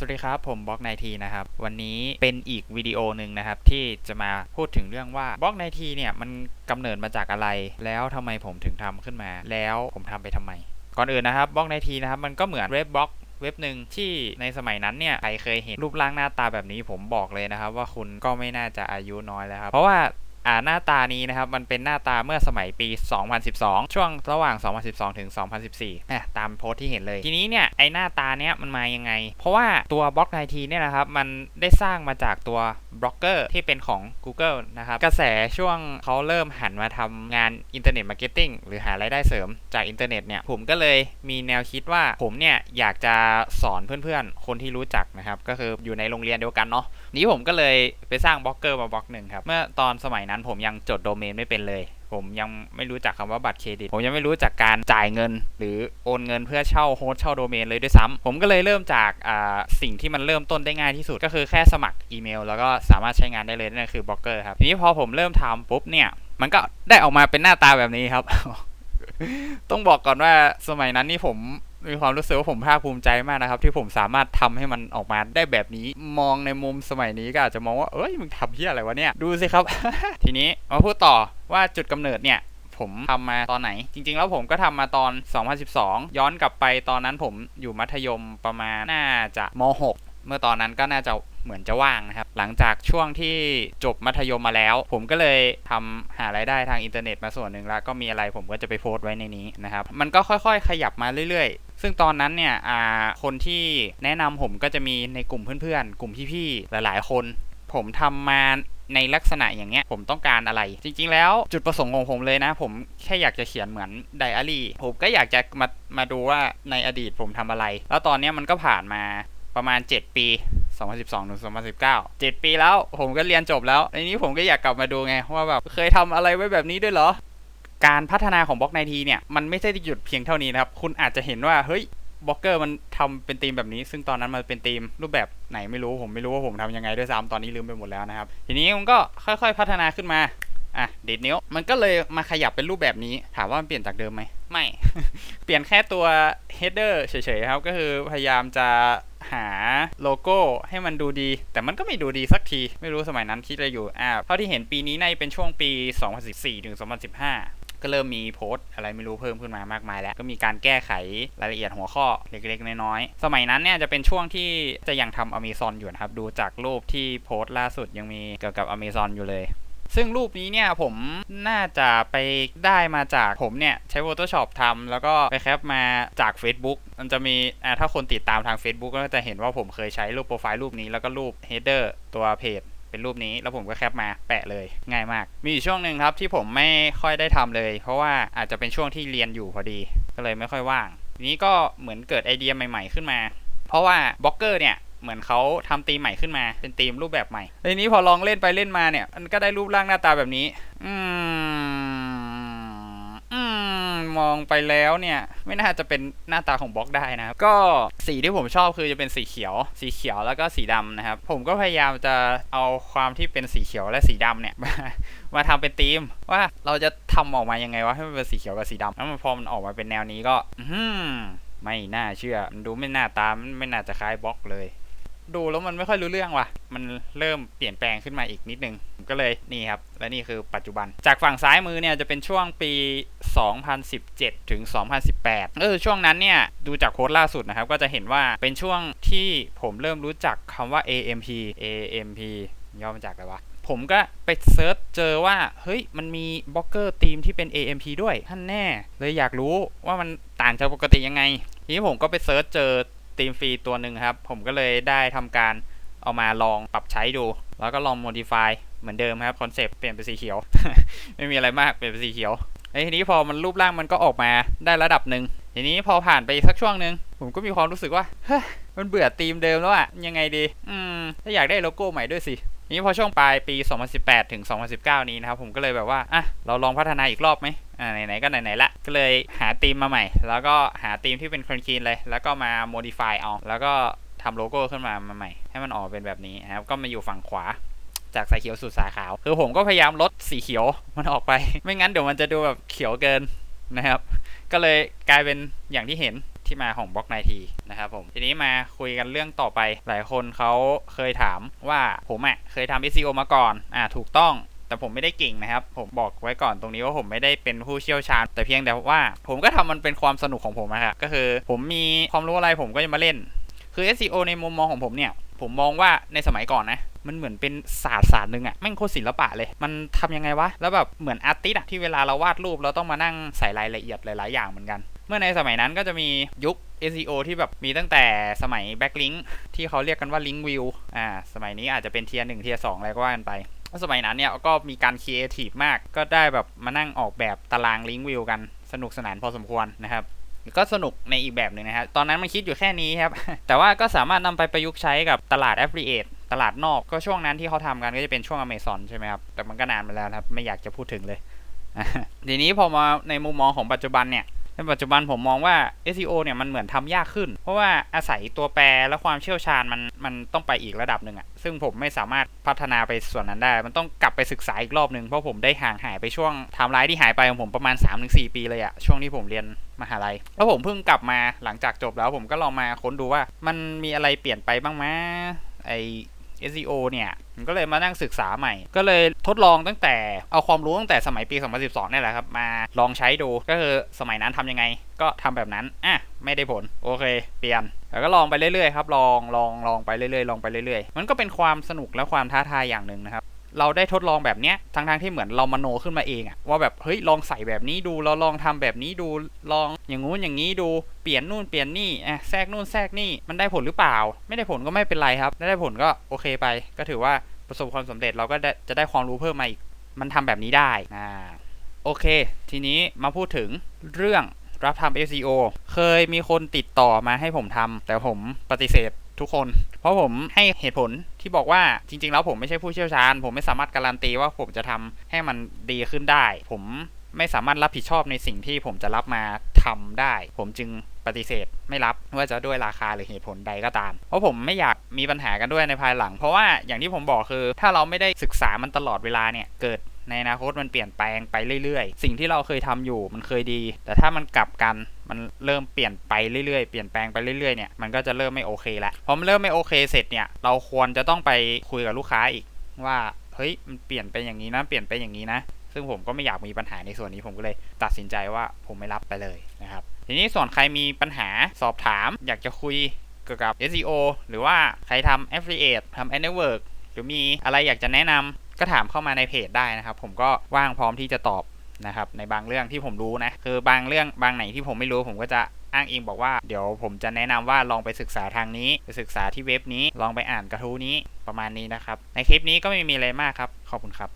สวัสดีครับ ผมบล็อกไนทีนะครับ วันนี้เป็นอีกวิดีโอหนึ่งนะครับ ที่จะมาพูดถึงเรื่องว่าบล็อกไนทีเนี่ย มันกำเนิดมาจากอะไร แล้วทำไมผมถึงทำขึ้นมา แล้วผมทำไปทำไม ก่อนอื่นนะครับบล็อกไนทีนะครับ มันก็เหมือนเว็บบล็อกเว็บหนึ่งที่ในสมัยนั้นเนี่ยใครเคยเห็นรูปร่างหน้าตาแบบนี้ผมบอกเลยนะครับ ว่าคุณก็ไม่น่าจะอายุน้อยแล้วครับเพราะว่า อ่าหน้าตานี้นะครับมันเป็นหน้าตาเมื่อสมัยปี 2012 ช่วงระหว่าง 2012 ถึง 2014อะตามโพสต์ที่เห็นเลย ทีนี้เนี่ยไอหน้าตาเนี้ยมันมายังไง เพราะว่าตัวบล็อกไนทีเนี่ยนะครับมันได้สร้างมาจากตัว บล็อกเกอร์ที่เป็นของ Google นะครับ กระแสช่วงเขาเริ่มหันมาทำงานอินเทอร์เน็ตมาร์เก็ตติ้งหรือหารายได้เสริมจากอินเทอร์เน็ตเนี่ย ผมก็เลยมีแนวคิดว่าผมเนี่ย อยากจะสอนเพื่อนๆ คนที่รู้จักนะครับ ก็คืออยู่ในโรงเรียนเดียวกันเนาะนี้ผมก็เลยไปสร้างบล็อกเกอร์มาบล็อกหนึ่งครับ เมื่อตอนสมัยนั้นผมยังจดโดเมนไม่เป็นเลย ผมยังไม่รู้จักคำว่าบัตรเครดิต ผมยังไม่รู้จักการจ่ายเงิน หรือโอนเงินเพื่อเช่าโฮสต์เช่าโดเมนเลยด้วยซ้ำผมก็เลยเริ่มจากสิ่งที่มันเริ่มต้นได้ง่ายที่สุดก็คือแค่สมัครอีเมล แล้วก็สามารถใช้งานได้เลยนั่นคือบล็อกเกอร์ครับทีนี้พอผมเริ่มทำปุ๊บเนี่ยมันก็ได้ออกมาเป็นหน้าตาแบบนี้ครับ ต้องบอกก่อนว่าสมัยนั้นนี่ผม มีความรู้สึกว่าผมภาคภูมิใจมากนะครับ ที่ผมสามารถทำให้มันออกมาได้แบบนี้ มองในมุมสมัยนี้ก็อาจจะมองว่าเอ้ยมึงทำเพี้ยอะไรวะเนี่ยดูสิครับ ทีนี้มาพูดต่อว่าจุดกำเนิดเนี่ยผมทำมาตอนไหน จริง ๆ แล้วผมก็ทำมาตอน 2012 ย้อนกลับไปตอนนั้นผมอยู่มัธยมประมาณน่าจะม .6 เมื่อตอนนั้นก็น่าจะเหมือนจะว่างนะครับ หลังจากช่วงที่จบมัธยมมาแล้ว ผมก็เลยทำหารายได้ทางอินเทอร์เน็ตมาส่วนหนึ่งแล้ว ก็มีอะไรผมก็จะไปโพสต์ไว้ในนี้นะครับ มันก็ค่อยๆ ขยับมาเรื่อยๆ ซึ่งตอนนั้นเนี่ยคนที่แนะนำผมก็จะมีในกลุ่มเพื่อนๆ กลุ่มพี่ๆ หลายๆ คน ผมทำมาในลักษณะอย่างเงี้ยผมต้องการอะไร จริง ๆ แล้วจุดประสงค์ของผมเลยนะ，ผมแค่อยากจะเขียนเหมือนไดอารี่ผมก็อยากจะมามาดูว่าในอดีตผมทำอะไร แล้วตอนนี้มันก็ผ่านมา ประมาณ 7 ปี 2012ถึง2019 7 ปีแล้วผมก็เรียนจบแล้วในนี้ผมก็อยากกลับมาดูไงว่าแบบเคยทำอะไรไว้แบบนี้ด้วยเหรอ การพัฒนาของบล็อกไนทีเนี่ย มันไม่ใช่หยุดเพียงเท่านี้นะครับ คุณอาจจะเห็นว่าเฮ้ยบล็อกเกอร์มันทำเป็นธีมแบบนี้ ซึ่งตอนนั้นมันเป็นธีมรูปแบบไหนไม่รู้ผมไม่รู้ว่าผมทำยังไงด้วยซ้ำตอนนี้ลืมไปหมดแล้วนะครับ ทีนี้มันก็ค่อยๆพัฒนาขึ้นมาอะดีดนิ้วมันก็เลยมาขยับเป็นรูปแบบนี้ ถามว่ามันเปลี่ยนจากเดิมไหมไม่ เปลี่ยนแค่ตัว header เฉยๆครับ ก็คือพยายามจะ หาโลโก้ให้มันดูดี แต่มันก็ไม่ดูดีสักที ไม่รู้สมัยนั้นคิดอะไรอยู่อ่าเท่าที่เห็นปีนี้ในเป็นช่วงปี 2014ถึง2015ก็เริ่มมีโพสต์อะไรไม่รู้เพิ่มขึ้นมามากมายแล้ว ก็มีการแก้ไขรายละเอียดหัวข้อเล็กๆ น้อยๆ สมัยนั้นเนี่ยจะเป็นช่วงที่จะยังทำอเมซอนอยู่นะครับ ดูจากรูปที่โพสต์ล่าสุดยังมีเกี่ยวกับอเมซอนอยู่เลย ซึ่งรูปนี้เนี่ยผมน่าจะไปได้มาจากผมเนี่ย ใช้ Photoshop ทำแล้วก็ไปแคปมาจาก Facebook มันจะมีอ่าถ้าคนติดตามทาง Facebook ก็จะเห็นว่าผมเคยใช้รูปโปรไฟล์รูปนี้แล้วก็รูป header ตัวเพจเป็นรูปนี้แล้วผมก็แคปมาแปะเลยง่ายมาก มีอยู่ช่วงหนึ่งครับที่ผมไม่ค่อยได้ทำเลย เพราะว่าอาจจะเป็นช่วงที่เรียนอยู่พอดี ก็เลยไม่ค่อยว่าง นี้ก็เหมือนเกิดไอเดียใหม่ ๆ ขึ้นมา เพราะว่าบล็อกเกอร์เนี่ย เหมือนเขาทำธีมใหม่ขึ้นมาเป็นธีมรูปแบบใหม่ทีนี้พอลองเล่นไปเล่นมาเนี่ยมันก็ได้รูปร่างหน้าตาแบบนี้ อืมอืมมองไปแล้วเนี่ย ไม่น่าจะเป็นหน้าตาของบล็อกได้นะครับ ก็สีที่ผมชอบคือจะเป็นสีเขียว สีเขียวแล้วก็สีดำนะครับ ผมก็พยายามจะเอาความที่เป็นสีเขียวและสีดำเนี่ยมามาทำเป็นธีมว่าเราจะทำออกมายังไงวะให้มันเป็นสีเขียวกับสีดำแล้วมันพอมันออกมาเป็นแนวนี้ก็ อืมไม่น่าเชื่อ มันดูไม่น่าตามไม่น่าจะคล้ายบล็อกเลย ดูแล้วมันไม่ค่อยรู้เรื่องว่ะ มันเริ่มเปลี่ยนแปลงขึ้นมาอีกนิดนึง ก็เลยนี่ครับ และนี่คือปัจจุบัน จากฝั่งซ้ายมือเนี่ยจะเป็นช่วงปี 2017 ถึง 2018 เออช่วงนั้นเนี่ยดูจากโค้ดล่าสุดนะครับ ก็จะเห็นว่าเป็นช่วงที่ผมเริ่มรู้จักคำว่า AMP AMP ย่อมาจากอะไรวะผมก็ไปเซิร์ชเจอว่า เฮ้ย มันมีบล็อกเกอร์ทีมที่เป็น AMP ด้วยท่านแน่ เลยอยากรู้ว่ามันต่างจากปกติยังไง ทีนี้ผมก็ไปเซิร์ชเจอ ทีมฟรีตัวหนึ่งครับ ผมก็เลยได้ทำการเอามาลองปรับใช้ดู แล้วก็ลอง modify เหมือนเดิมครับคอนเซปต์เปลี่ยนเป็นสีเขียว ไม่มีอะไรมากเปลี่ยนเป็นสีเขียวไอ้ทีนี้พอมันรูปร่างมันก็ออกมาได้ระดับหนึ่งทีนี้พอผ่านไปสักช่วงหนึ่งผมก็มีความรู้สึกว่าเฮ้ยมันเบื่อธีมเดิมแล้วอะยังไงดี อืมถ้าอยากได้โลโก้ใหม่ด้วยสิ นี้พอช่วงปลายปี 2018 ถึง 2019 นี้นะครับผมก็เลยแบบว่าอะเราลองพัฒนาอีกรอบไหมอ่าไหนๆก็ไหนๆละก็เลยหาธีมมาใหม่ แล้วก็หาธีมที่เป็นคลีนเลย แล้วก็มา modify เอาแล้วก็ทำโลโก้ขึ้นมามาใหม่ ให้มันออกเป็นแบบนี้นะครับก็มาอยู่ฝั่งขวาจากสายเขียวสู่สายขาว คือผมก็พยายามลดสีเขียวมันออกไป ไม่งั้นเดี๋ยวมันจะดูแบบเขียวเกินนะครับ ก็เลยกลายเป็นอย่างที่เห็น ที่มาของบล็อกไนทีนะครับผมทีนี้มาคุยกันเรื่องต่อไป หลายคนเขาเคยถามว่าผมอะเคยทำ SEO มาก่อนอ่าถูกต้องแต่ผมไม่ได้เก่งนะครับ ผมบอกไว้ก่อนตรงนี้ว่าผมไม่ได้เป็นผู้เชี่ยวชาญ แต่เพียงแต่ว่าผมก็ทำมันเป็นความสนุกของผมนะครับ ก็คือผมมีความรู้อะไรผมก็จะมาเล่น คือ SEO ในมุมมองของผมเนี่ย ผมมองว่าในสมัยก่อนนะ มันเหมือนเป็นศาสตร์ศาสตร์หนึ่งอะแม่งโคตรศิลปะเลย มันทำยังไงวะ แล้วแบบเหมือนอาร์ติสอะที่เวลาเราวาดรูปเราต้องมานั่งใส่รายละเอียดหลาย ๆ อย่างเหมือนกัน เมื่อในสมัยนั้นก็จะมียุค SEO ที่แบบมีตั้งแต่สมัย Backlink ที่เขาเรียกกันว่า Link View อ่าสมัยนี้อาจจะเป็นเทียร์หนึ่งเทียร์สองอะไรก็ว่ากันไปแล้วสมัยนั้นเนี่ยก็มีการครีเอทีฟมาก ก็ได้แบบมานั่งออกแบบตาราง Link View กันสนุกสนานพอสมควรนะครับ ก็สนุกในอีกแบบหนึ่งนะครับ ตอนนั้นมันคิดอยู่แค่นี้ครับ แต่ว่าก็สามารถนำไปประยุกต์ใช้กับตลาด Affiliate ตลาดนอกก็ช่วงนั้นที่เขาทำกันก็จะเป็นช่วง Amazon ใช่ไหมครับ แต่มันก็นานมาแล้วครับ ไม่อยากจะพูดถึงเลย ทีนี้พอมาในมุมมองของปัจจุบันเนี่ย ในปัจจุบันผมมองว่า SEO เนี่ยมันเหมือนทำยากขึ้น เพราะว่าอาศัยตัวแปรและความเชี่ยวชาญมันมันต้องไปอีกระดับหนึ่งอะซึ่งผมไม่สามารถพัฒนาไปส่วนนั้นได้ มันต้องกลับไปศึกษาอีกรอบหนึ่งเพราะผมได้ห่างหายไปช่วงไทม์ไลน์ที่หายไปของผมประมาณ 3-4 ปีเลยอะช่วงที่ผมเรียนมหาลัยแล้วผมเพิ่งกลับมาหลังจากจบแล้วผมก็ลองมาค้นดูว่ามันมีอะไรเปลี่ยนไปบ้างไหมไอ SEO เนี่ยผมก็เลยมานั่งศึกษาใหม่ ก็เลยทดลองตั้งแต่เอาความรู้ตั้งแต่สมัยปี 2012เนี่ยแหละครับ มาลองใช้ดูก็คือสมัยนั้นทำยังไง ก็ทำแบบนั้นอะไม่ได้ผลโอเค เปลี่ยนแล้วก็ลองไปเรื่อยๆครับลองลองลองไปเรื่อยๆลองไปเรื่อยๆ มันก็เป็นความสนุกและความท้าทายอย่างหนึ่งนะครับ เราได้ทดลองแบบเนี้ยทั้งๆที่เหมือนเรามโนขึ้นมาเองอะว่าแบบเฮ้ยลองใส่แบบนี้ดูเราลองทำแบบนี้ดูลองอย่างงู้นอย่างนี้ดูเปลี่ยนนู่นเปลี่ยนนี่อะแทรกนู่นแทรกนี่มันได้ผลหรือเปล่า ไม่ได้ผลก็ไม่เป็นไรครับได้ผลก็โอเคไป ก็ถือว่าประสบความสำเร็จเราก็ได้จะได้ความรู้เพิ่มมาอีก มันทำแบบนี้ได้อ่าโอเค ทีนี้มาพูดถึงเรื่องรับทำ SEO เคยมีคนติดต่อมาให้ผมทำแต่ผมปฏิเสธ ทุกคน เพราะผมให้เหตุผลที่บอกว่าจริง ๆ แล้วผมไม่ใช่ผู้เชี่ยวชาญ ผมไม่สามารถการันตีว่าผมจะทำให้มันดีขึ้นได้ ผมไม่สามารถรับผิดชอบในสิ่งที่ผมจะรับมาทำได้ ผมจึงปฏิเสธไม่รับว่าจะด้วยราคาหรือเหตุผลใดก็ตาม เพราะผมไม่อยากมีปัญหากันด้วยในภายหลัง เพราะว่าอย่างที่ผมบอกคือ ถ้าเราไม่ได้ศึกษามันตลอดเวลาเนี่ยเกิด ในอนาคตมันเปลี่ยนแปลงไปเรื่อยๆ สิ่งที่เราเคยทำอยู่มันเคยดี แต่ถ้ามันกลับกันมันเริ่มเปลี่ยนไปเรื่อยๆ เปลี่ยนแปลงไปเรื่อยๆ เนี่ย มันก็จะเริ่มไม่โอเคแล้วพอมันเริ่มไม่โอเคเสร็จเนี่ย เราควรจะต้องไปคุยกับลูกค้าอีกว่า เฮ้ย มันเปลี่ยนไปอย่างนี้นะ เปลี่ยนไปอย่างนี้นะ ซึ่งผมก็ไม่อยากมีปัญหาในส่วนนี้ ผมก็เลยตัดสินใจว่าผมไม่รับไปเลยนะครับ ทีนี้ส่วนใครมีปัญหาสอบถาม อยากจะคุยเกี่ยวกับ SEO หรือว่าใครทำ Affiliate ทำ Network หรือมีอะไรอยากจะแนะนำ ก็ถามเข้ามาในเพจได้นะครับ ผมก็ว่างพร้อมที่จะตอบนะครับในบางเรื่องที่ผมรู้นะคือบางเรื่องบางไหนที่ผมไม่รู้ผมก็จะอ้างอิงบอกว่าเดี๋ยวผมจะแนะนำว่าลองไปศึกษาทางนี้ไปศึกษาที่เว็บนี้ลองไปอ่านกระทู้นี้ประมาณนี้นะครับ ในคลิปนี้ก็ไม่มีอะไรมากครับ ขอบคุณครับ